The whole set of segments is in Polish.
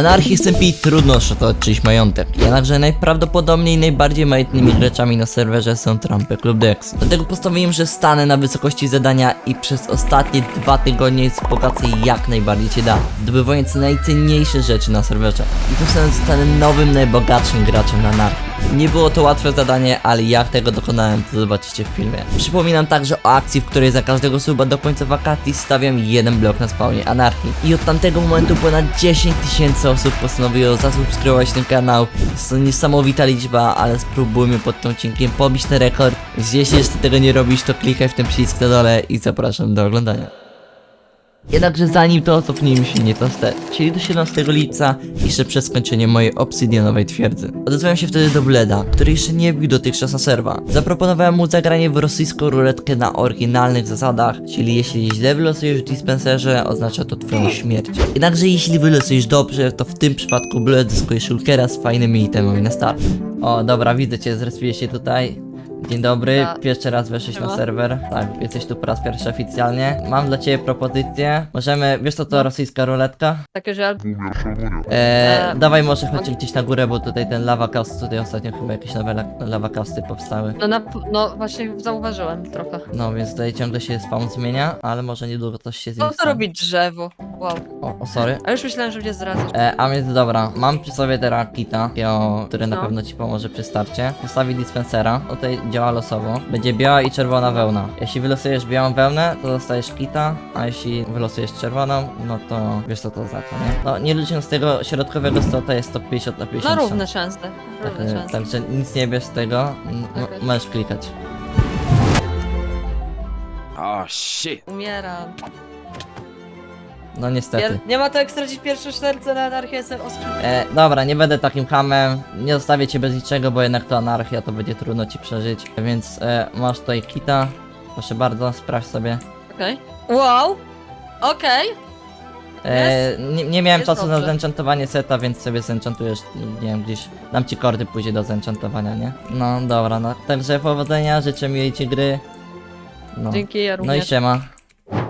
Anarchii SMP trudno czyjś majątek, jednakże najprawdopodobniej najbardziej majątnymi graczami na serwerze są Trumpy Club Dex. Dlatego postanowiłem, że stanę na wysokości zadania i przez ostatnie dwa tygodnie wzbogacę jak najbardziej cię da, zdobywając najcenniejsze rzeczy na serwerze. I tym samym zostanę nowym, najbogatszym graczem na Anarchii. Nie było to łatwe zadanie, ale jak tego dokonałem, to zobaczycie w filmie. Przypominam także o akcji, w której za każdego suba do końca wakacji stawiam jeden blok na spawnie anarchii. I od tamtego momentu ponad 10 tysięcy osób postanowiło zasubskrybować ten kanał. To niesamowita liczba, ale spróbujmy pod tym odcinkiem pobić ten rekord. Jeśli jeszcze tego nie robisz, to klikaj w ten przycisk na dole i zapraszam do oglądania. Jednakże zanim to cofnijmy się nieco wstecz, czyli do 17 lipca, jeszcze przed skończeniem mojej obsydianowej twierdzy. Odezwałem się wtedy do Bleda, który jeszcze nie wbił dotychczas na serwa. Zaproponowałem mu zagranie w rosyjską ruletkę na oryginalnych zasadach, czyli jeśli źle wylosujesz w dispenserze, oznacza to twoją śmierć. Jednakże jeśli wylosujesz dobrze, to w tym przypadku Bled zyskuje shulkera z fajnymi itemami na start. O, dobra, widzę cię, zrespiłeś się tutaj. Dzień dobry, pierwszy raz weszłeś na Siema. serwer. Tak, jesteś tu po raz pierwszy oficjalnie. Mam dla ciebie propozycję. Możemy, wiesz co to rosyjska ruletka? Takie, że Eee, E, dawaj może chodźmy gdzieś na górę, bo tutaj ten lava cast, tutaj ostatnio chyba jakieś nowe la- lava casty powstały. no, na, no właśnie zauważyłem trochę. No więc tutaj ciągle się spawn zmienia, ale może niedługo coś się Co zmieni. to robi drzewo? Wow. O, o sorry. A już myślałem, że mnie zdradzasz. E, a więc dobra, mam przy sobie teraz kita, takiego, który na No. pewno ci pomoże przy starcie. Postawi dispensera, tutaj działa losowo. Będzie biała i czerwona wełna. Jeśli wylosujesz białą wełnę, to dostajesz kita, a jeśli wylosujesz czerwoną, no to wiesz co to oznacza, nie? No nie licząc tego środkowego stota jest to 50 na 50. No równe szanse. Tak, Równe szanse. także nic nie bierz z tego, Okej. możesz klikać. Oh shit. Umieram. No niestety. Pier nie ma to jak stracić pierwsze serce na anarchię, jestem oskrzydł. E, dobra, nie będę takim hamem, nie zostawię cię bez niczego, bo jednak to anarchia, to będzie trudno ci przeżyć. Więc e, masz tutaj kita, proszę bardzo, sprawdź sobie. Okej. Wow! Okej. E, nie, nie miałem Jest czasu na dobrze. zenchantowanie seta, więc sobie zenchantujesz, nie wiem, gdzieś dam ci kordy później do zenchantowania, nie? No dobra, no także powodzenia, życzę miłej ci gry. No. Dzięki, ja No i również. siema.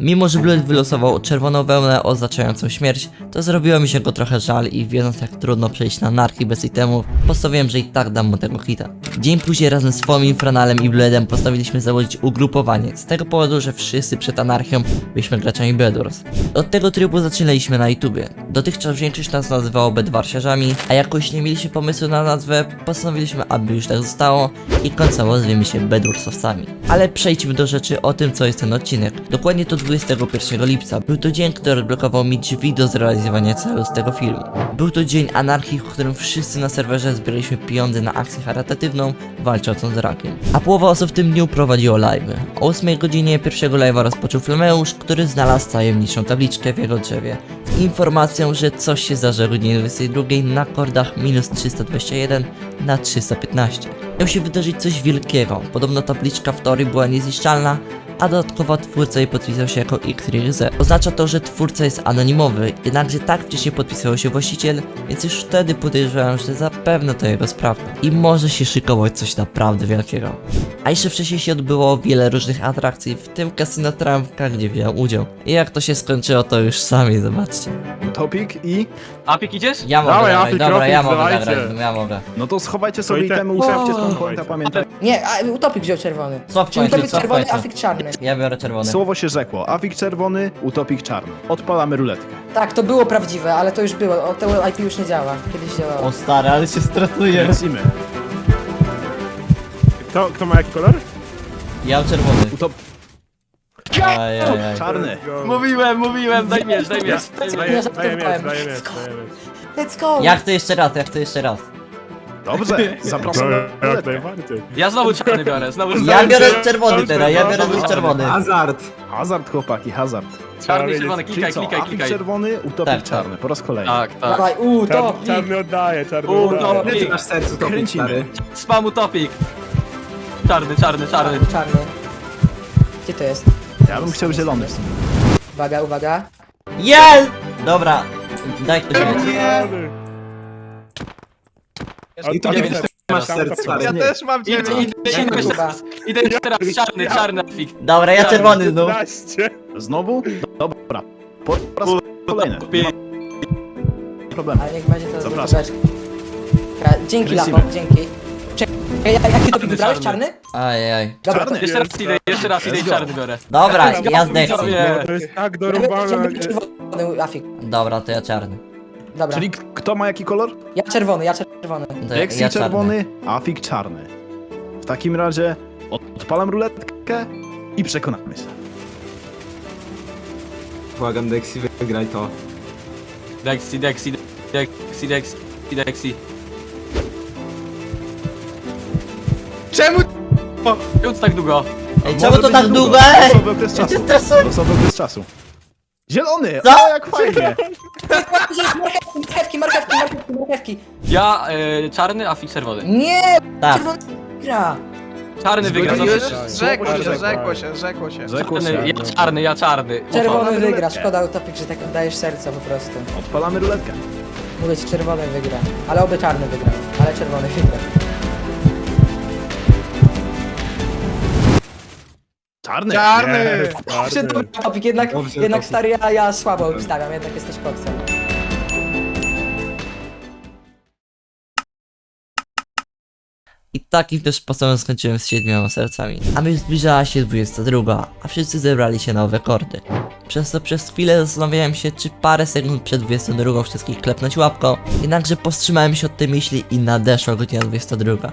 Mimo, że Blood wylosował czerwoną wełnę oznaczającą śmierć, to zrobiło mi się go trochę żal i wiedząc jak trudno przejść na anarchii bez itemów, postanowiłem, że i tak dam mu tego hita. Dzień później razem z Fomi, Infranalem i Bledem postanowiliśmy założyć ugrupowanie, z tego powodu, że wszyscy przed anarchią byliśmy graczami Bedwars. Od tego trybu zaczynaliśmy na YouTubie. Dotychczas większość nas nazywało Bedwarsiarzami, a jakoś nie mieliśmy pomysłu na nazwę, postanowiliśmy, aby już tak zostało i końcowo zwiemy się Bedwarsowcami. Ale przejdźmy do rzeczy o tym, co jest ten odcinek. Dokładnie to 21 lipca. Był to dzień, który odblokował mi drzwi do zrealizowania celu z tego filmu. Był to dzień anarchii, w którym wszyscy na serwerze zbieraliśmy pieniądze na akcję charytatywną walczącą z rakiem. A połowa osób w tym dniu prowadziło live'y. O 8 godzinie pierwszego live'a rozpoczął Flameusz, który znalazł tajemniczą tabliczkę w jego drzewie z informacją, że coś się zdarzy o godzinie 22 na kordach minus 321 na 315. Miał się wydarzyć coś wielkiego. Podobno tabliczka w teorii była niezniszczalna, a dodatkowo twórca jej podpisał się jako XYZ. Oznacza to, że twórca jest anonimowy, jednakże tak wcześniej podpisał się właściciel, więc już wtedy podejrzewałem, że zapewne to jego sprawa. I może się szykować coś naprawdę wielkiego. A jeszcze wcześniej się odbyło wiele różnych atrakcji, w tym kasyno Trampka, gdzie wziął udział. I jak to się skończyło, to już sami zobaczcie. Topik i... Apik idziesz? Ja mogę Dawaj, zagrać, Afik, dobra, ja Rofik, mogę dawajcie. zagrać, no ja mogę. No to schowajcie sobie i te- itemy, ustawcie spawn pointa, pamiętaj. Nie, a Utopik wziął czerwony. Co w Czyli końcu, Utopik co w czerwony, końcu? Afik czarny. Ja biorę czerwony. Słowo się rzekło, Afik czerwony, utopik czarny. Odpalamy ruletkę. Tak, to było prawdziwe, ale to już było. O, to IP już nie działa. Kiedyś działało. O stary, ale się stresuje. Lecimy. Kto, kto ma jaki kolor? Ja mam czerwony. Utop... Ajajaj. Czarny. Mówiłem, mówiłem, daj miecz, daj miecz. Daj miecz. Daję, Ja daję miecz, daję miecz, daję miecz. Let's go! Jak to jeszcze raz, jak to jeszcze raz? Dobrze, zapraszam na jak najbardziej. Ja znowu czarny biorę, znowu Ja biorę czerwony teraz, ja biorę czerwony. Hazard. Hazard, chłopaki, hazard. Czarny, czerwony, klikaj, Czyli co, klikaj, Afik klikaj. czerwony, utopik Tak, tak. czarny. Po raz kolejny. Tak, tak. Dawaj, u, to! Czarny, czarny oddaje, czarny U, oddaje. nasz sercu, Kręcimy. Spam utopik. Czarny, czarny, czarny. Czarny. Gdzie to jest? Ja bym chciał zielony w sumie. Uwaga, uwaga. Jel! Dobra, daj ktoś mieć. Czarny. I to nie miecz. masz serce. Ja Nie. też mam Idę, idę, idę, jeszcze raz. Idę jeszcze teraz. Czarny, czarny apik. Dobra, ja czerwony znów. 15. Znowu? Dobra. Po raz kolejny. Problemu. Ale niech będzie to Zapraszam. Dzięki. Lapo, dzięki. Czekaj, jak- jaki topik wybrałeś? czarny. Ajaj. Dobra, Czarny. Jeszcze raz idę, jeszcze raz idę i czarny biorę. Dobra, ja z Dexy. widzowie. No, to jest tak to dorąbane. będzie czerwony, Afik. Dobra, to ja czarny. Dobra, Czyli k- kto ma jaki kolor? ja czerwony, ja czerwony. To Lexi ja czarny. czerwony, Afik czarny. W takim razie odpalam ruletkę i przekonamy się. Błagam Dexy, wygraj to. Dexi, Dexi, Dexi, Dexi, Dexi. Czemu? Czemu to tak długo? Ej, czemu to tak długo. długo? Ej! Losowy okres czasu. stresuję. Losowy okres czasu. Zielony! Co? O, jak fajnie! Marchewki, marchewki, marchewki. Ja e, czarny, a Fik czerwony. Nie, Tak. czerwony gra. Czarny wygra, Zgodziłeś zawsze. się? Rzekło się, Rzekło. się, rzekło się. Rzekło Czarny, się. ja czarny, ja czarny. Czerwony wygra, szkoda utopik, że tak oddajesz serca po prostu. Odpalamy ruletkę. Mówię ci, czerwony wygra. Ale oby czarny wygra. Ale czerwony wygra. Czarny! Czarny! Przy dobry topik, jednak, Dobrze, jednak topik. stary, ja, ja słabo obstawiam, jednak jesteś koksem. I takim też sposobem skończyłem z siedmioma sercami. A już zbliżała się 22, a wszyscy zebrali się na owe kordy. Przez to przez chwilę zastanawiałem się, czy parę sekund przed 22 wszystkich klepnąć łapką, jednakże powstrzymałem się od tej myśli i nadeszła godzina 22.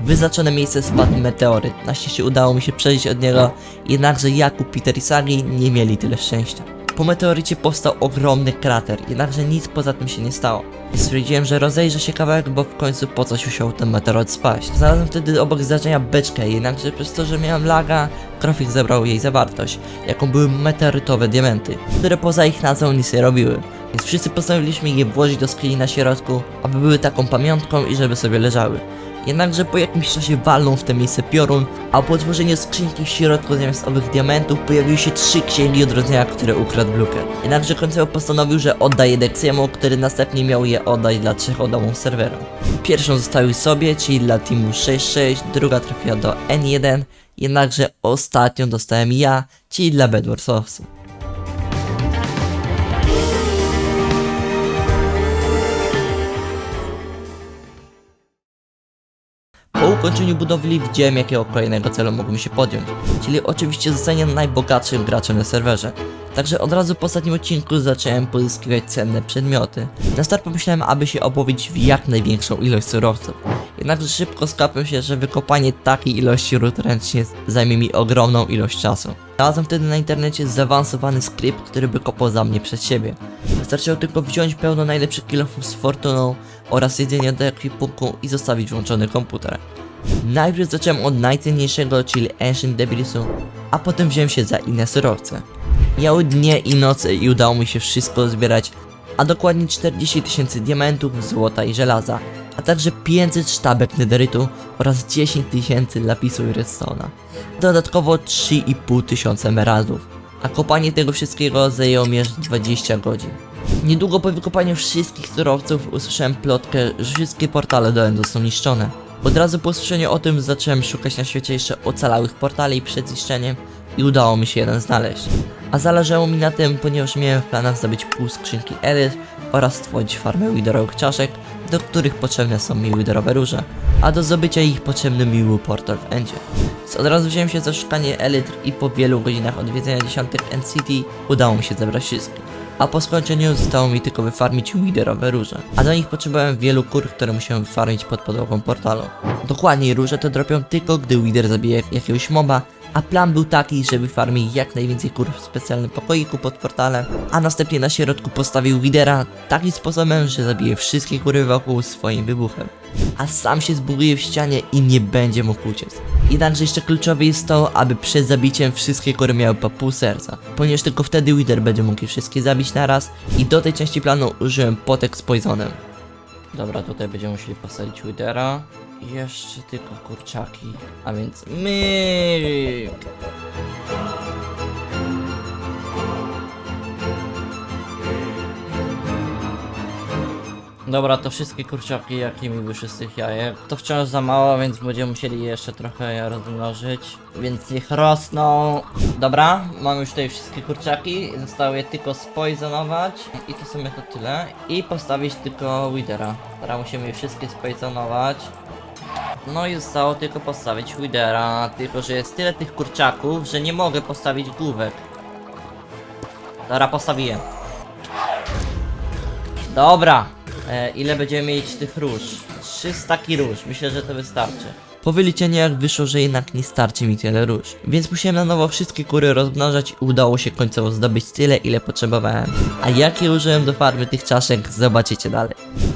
W wyznaczone miejsce spadł meteoryt, na szczęście udało mi się przejść od niego, jednakże Jakub, Peter i Sagi nie mieli tyle szczęścia. Po meteorycie powstał ogromny krater, jednakże nic poza tym się nie stało. I stwierdziłem, że rozejrzę się kawałek, bo w końcu po coś musiał ten meteoryt spaść. Znalazłem wtedy obok zdarzenia beczkę, jednakże przez to, że miałem laga, Krofik zabrał jej zawartość, jaką były meteorytowe diamenty, które poza ich nazwą nic nie robiły. Więc wszyscy postanowiliśmy je włożyć do skrzyni na środku, aby były taką pamiątką i żeby sobie leżały. Jednakże po jakimś czasie walnął w to miejsce piorun, a po otworzeniu skrzynki w środku zamiast owych diamentów pojawiły się trzy księgi odrodzenia, które ukradł Bluker. Jednakże końcowo postanowił, że oddaje Dexiemu, który następnie miał je oddać dla trzech odamów serwera. Pierwszą zostawił sobie, czyli dla teamu 6-6, druga trafiła do N1, jednakże ostatnią dostałem ja, czyli dla Bedwarsowsu. Po ukończeniu budowli widziałem jakiego kolejnego celu mógłbym się podjąć, czyli oczywiście zostanie najbogatszym graczem na serwerze. Także od razu po ostatnim odcinku zacząłem pozyskiwać cenne przedmioty. Na start pomyślałem, aby się obłowić w jak największą ilość surowców. Jednakże szybko skapłem się, że wykopanie takiej ilości ród ręcznie zajmie mi ogromną ilość czasu. Znalazłem wtedy na internecie zaawansowany skrypt, który by kopał za mnie przed siebie. Wystarczyło tylko wziąć pełno najlepszych kilofów z fortuną oraz jedzenia do ekwipunku i zostawić włączony komputer. Najpierw zacząłem od najcenniejszego, czyli Ancient Debilisu, a potem wziąłem się za inne surowce. Miały dnie i noce i udało mi się wszystko zbierać, a dokładnie 40 tysięcy diamentów, złota i żelaza, a także 500 sztabek nederytu oraz 10 tysięcy lapisu i redstone'a. Dodatkowo 3,5 tysiąca emeraldów, a kopanie tego wszystkiego zajęło mi aż 20 godzin. Niedługo po wykopaniu wszystkich surowców usłyszałem plotkę, że wszystkie portale do Endu są niszczone. Od razu po usłyszeniu o tym zacząłem szukać na świecie jeszcze ocalałych portali przed zniszczeniem i udało mi się jeden znaleźć. A zależało mi na tym, ponieważ miałem w planach zdobyć pół skrzynki elit oraz stworzyć farmę widerowych czaszek, do których potrzebne są mi widerowe róże, a do zdobycia ich potrzebny mi był portal w Endzie. Więc od razu wziąłem się za szukanie elitr i po wielu godzinach odwiedzenia dziesiątek NCT udało mi się zebrać wszystkie. A po skończeniu zostało mi tylko wyfarmić widerowe róże. A do nich potrzebowałem wielu kur, które musiałem wyfarmić pod podłogą portalu. Dokładniej róże te dropią tylko gdy Wider zabije jakiegoś moba, a plan był taki, żeby farmić jak najwięcej kur w specjalnym pokoiku pod portalem, a następnie na środku postawił Widera takim sposobem, że zabije wszystkie kury wokół swoim wybuchem. A sam się zbuduje w ścianie i nie będzie mógł uciec. Jednakże jeszcze kluczowe jest to, aby przed zabiciem wszystkie kury miały po pół serca, ponieważ tylko wtedy Wither będzie mógł je wszystkie zabić naraz i do tej części planu użyłem potek z poisonem. Dobra, tutaj będziemy musieli postawić Withera. I Jeszcze tylko kurczaki, a więc myk. Dobra, to wszystkie kurczaki, jakie mi wyszły z tych jajek. To wciąż za mało, więc będziemy musieli je jeszcze trochę je rozmnożyć. Więc niech rosną. Dobra, mam już tutaj wszystkie kurczaki. Zostało je tylko spoizonować. I to w sumie to tyle. I postawić tylko widera. Teraz musimy je wszystkie spoizonować. No i zostało tylko postawić widera. Tylko, że jest tyle tych kurczaków, że nie mogę postawić główek. Dobra, postawiłem. Dobra. E, ile będziemy mieć tych róż? Trzy staki róż. Myślę, że to wystarczy. Po wyliczeniach wyszło, że jednak nie starczy mi tyle róż. Więc musiałem na nowo wszystkie kury rozmnażać i udało się końcowo zdobyć tyle, ile potrzebowałem. A jakie użyłem do farmy tych czaszek, zobaczycie dalej.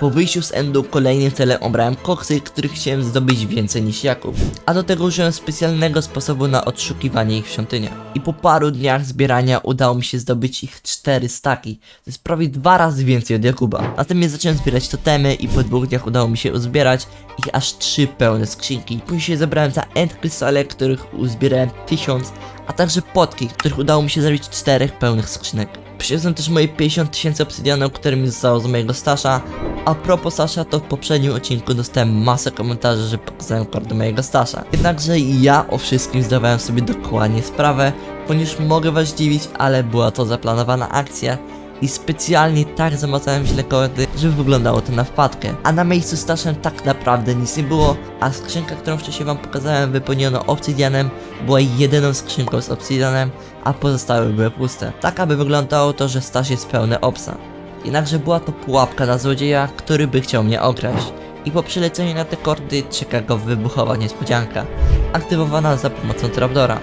Po wyjściu z Endu kolejnym celem obrałem koksy, których chciałem zdobyć więcej niż Jakub. A do tego użyłem specjalnego sposobu na odszukiwanie ich w świątyniach. I po paru dniach zbierania udało mi się zdobyć ich 4 staki. To jest prawie dwa razy więcej od Jakuba. Następnie zacząłem zbierać totemy i po dwóch dniach udało mi się uzbierać ich aż 3 pełne skrzynki. Później zebrałem za end krystale, których uzbierałem 1000, a także potki, których udało mi się zrobić 4 pełnych skrzynek. Przyniosłem też moje 50 tysięcy obsydianu, które mi zostało z mojego stasza. A propos stasza, to w poprzednim odcinku dostałem masę komentarzy, że pokazałem kordy mojego stasza. Jednakże ja o wszystkim zdawałem sobie dokładnie sprawę, ponieważ mogę was zdziwić, ale była to zaplanowana akcja. I specjalnie tak zamazałem źle kordy, żeby wyglądało to na wpadkę. A na miejscu staszem tak naprawdę nic nie było, a skrzynka, którą wcześniej wam pokazałem wypełniono obsydianem, była jedyną skrzynką z obsydianem, a pozostałe były puste. Tak aby wyglądało to, że stash jest pełny obsa. Jednakże była to pułapka na złodzieja, który by chciał mnie okraść. I po przyleceniu na te kordy czeka go wybuchowa niespodzianka, aktywowana za pomocą trapdora.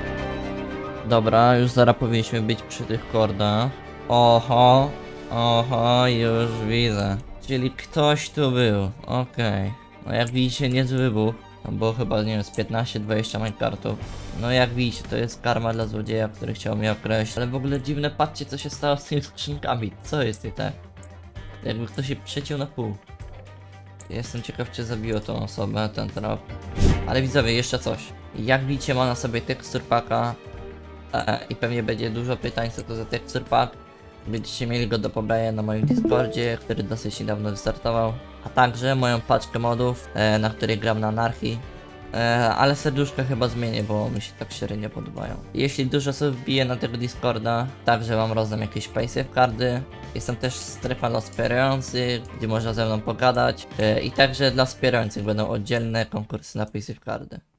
Dobra, już zaraz powinniśmy być przy tych kordach. Oho, oho, już widzę. Czyli ktoś tu był, okej. No jak widzicie, niezły wybuch. No bo chyba, nie wiem, z 15-20 minecartów. No jak widzicie, to jest karma dla złodzieja, który chciał mnie określić. Ale w ogóle dziwne, patrzcie co się stało z tymi skrzynkami. Co jest nie tak? Jakby ktoś się przeciął na pół. Jestem ciekaw, czy zabiło tą osobę, ten trap. Ale widzowie, jeszcze coś. Jak widzicie, ma na sobie tekstur paka. E, I pewnie będzie dużo pytań, co to za tekstur pack. Będziecie mieli go do pobrania na moim Discordzie, który dosyć niedawno wystartował. A także moją paczkę modów, e, na której gram na anarchii. E, ale serduszka chyba zmienię, bo mi się tak średnio podobają. Jeśli dużo osób wbije na tego Discorda, także wam rozdam jakieś paysafe kardy. Jestem też strefa dla wspierających, gdzie można ze mną pogadać. E, I także dla wspierających będą oddzielne konkursy na paysafe.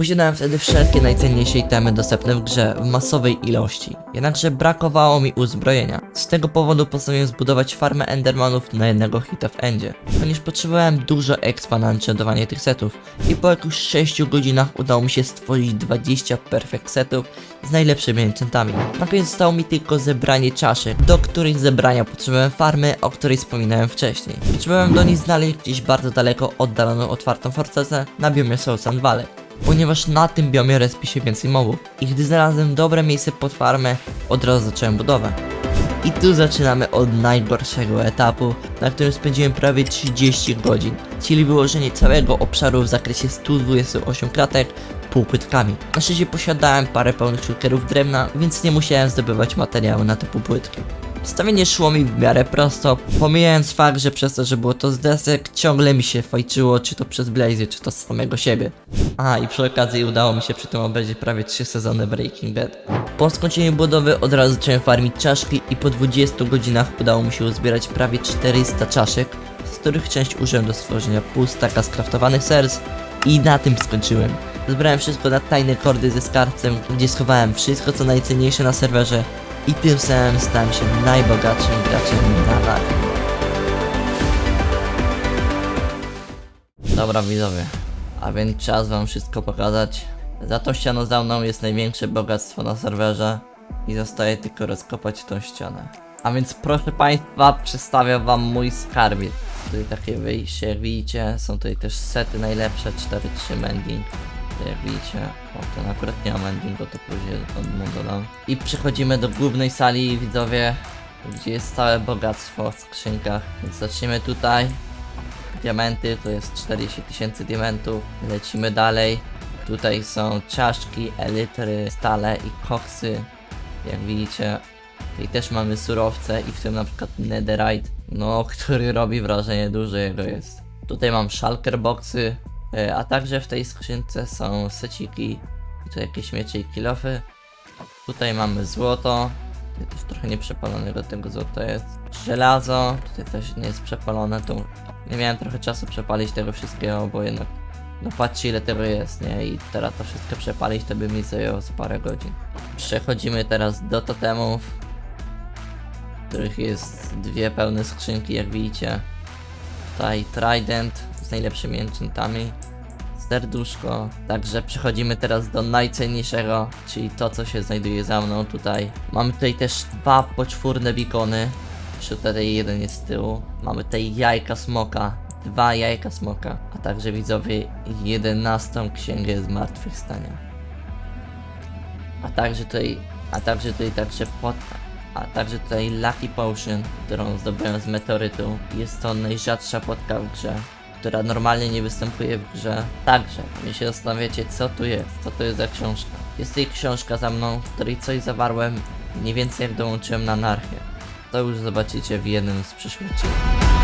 Posiadałem wtedy wszelkie najcenniejsze itemy dostępne w grze w masowej ilości, jednakże brakowało mi uzbrojenia. Z tego powodu postanowiłem zbudować farmę Endermanów na jednego hita w endzie, ponieważ potrzebowałem dużo expa na enchantowanie tych setów i po jakichś 6 godzinach udało mi się stworzyć 20 perfect setów z najlepszymi enchantami. Na koniec zostało mi tylko zebranie czaszek, do których zebrania potrzebowałem farmy, o której wspominałem wcześniej. Potrzebowałem do niej znaleźć gdzieś bardzo daleko oddaloną otwartą fortecę na biomie Sand Valley ponieważ na tym biomie respi się więcej mobów. I gdy znalazłem dobre miejsce pod farmę, od razu zacząłem budowę. I tu zaczynamy od najgorszego etapu, na którym spędziłem prawie 30 godzin, czyli wyłożenie całego obszaru w zakresie 128 kratek półpłytkami. Na szczęście posiadałem parę pełnych shulkerów drewna, więc nie musiałem zdobywać materiału na te półpłytki. Stawienie szło mi w miarę prosto, pomijając fakt, że przez to, że było to z desek, ciągle mi się fajczyło, czy to przez Blazy, czy to z samego siebie. A i przy okazji udało mi się przy tym obejrzeć prawie 3 sezony Breaking Bad. Po skończeniu budowy od razu zacząłem farmić czaszki i po 20 godzinach udało mi się uzbierać prawie 400 czaszek, z których część użyłem do stworzenia pół staka skraftowanych serc i na tym skończyłem. Zbrałem wszystko na tajne kordy ze skarbcem, gdzie schowałem wszystko co najcenniejsze na serwerze i tym samym stałem się najbogatszym graczem na live. Dobra widzowie, a więc czas wam wszystko pokazać. Za tą ścianą za mną jest największe bogactwo na serwerze i zostaje tylko rozkopać tą ścianę. A więc proszę państwa, przedstawiam wam mój skarbiec. Tutaj takie wyjście, jak widzicie, są tutaj też sety najlepsze, 4-3 mending. Widzicie, o ten akurat nie ma mendingu, to później mu dodam. I przechodzimy do głównej sali, widzowie, gdzie jest całe bogactwo w skrzynkach. Więc zaczniemy tutaj. Diamenty, to jest 40 tysięcy diamentów. Lecimy dalej. Tutaj są czaszki, elitry, stale i koksy. Jak widzicie, tutaj też mamy surowce i w tym na przykład netherite. no, który robi wrażenie dużego jest. Tutaj mam shulker boxy, a także w tej skrzynce są seciki, tu jakieś miecze i kilofy. Tutaj mamy złoto, też trochę nieprzepalonego tego złota jest. Żelazo, tutaj też nie jest przepalone, tu nie miałem trochę czasu przepalić tego wszystkiego, bo jednak no patrzcie ile tego jest, nie? I teraz to wszystko przepalić to by mi zajęło z parę godzin. Przechodzimy teraz do totemów, których jest dwie pełne skrzynki, jak widzicie. Tutaj Trident najlepszymi enchantami, serduszko. Także przechodzimy teraz do najcenniejszego, czyli to, co się znajduje za mną tutaj. Mamy tutaj też dwa poczwórne bikony. Jeszcze tutaj jeden jest z tyłu. Mamy tutaj jajka smoka, dwa jajka smoka, a także widzowie 11 księgę zmartwychwstania. A także tutaj, a także tutaj także pod, a także tutaj Lucky Potion, którą zdobyłem z meteorytu. Jest to najrzadsza podka w grze, która normalnie nie występuje w grze. Także, mnie się zastanawiacie, co tu jest, co to jest za książka. Jest tutaj książka za mną, w której coś zawarłem, mniej więcej jak dołączyłem na anarchię. To już zobaczycie w jednym z przyszłych odcinków.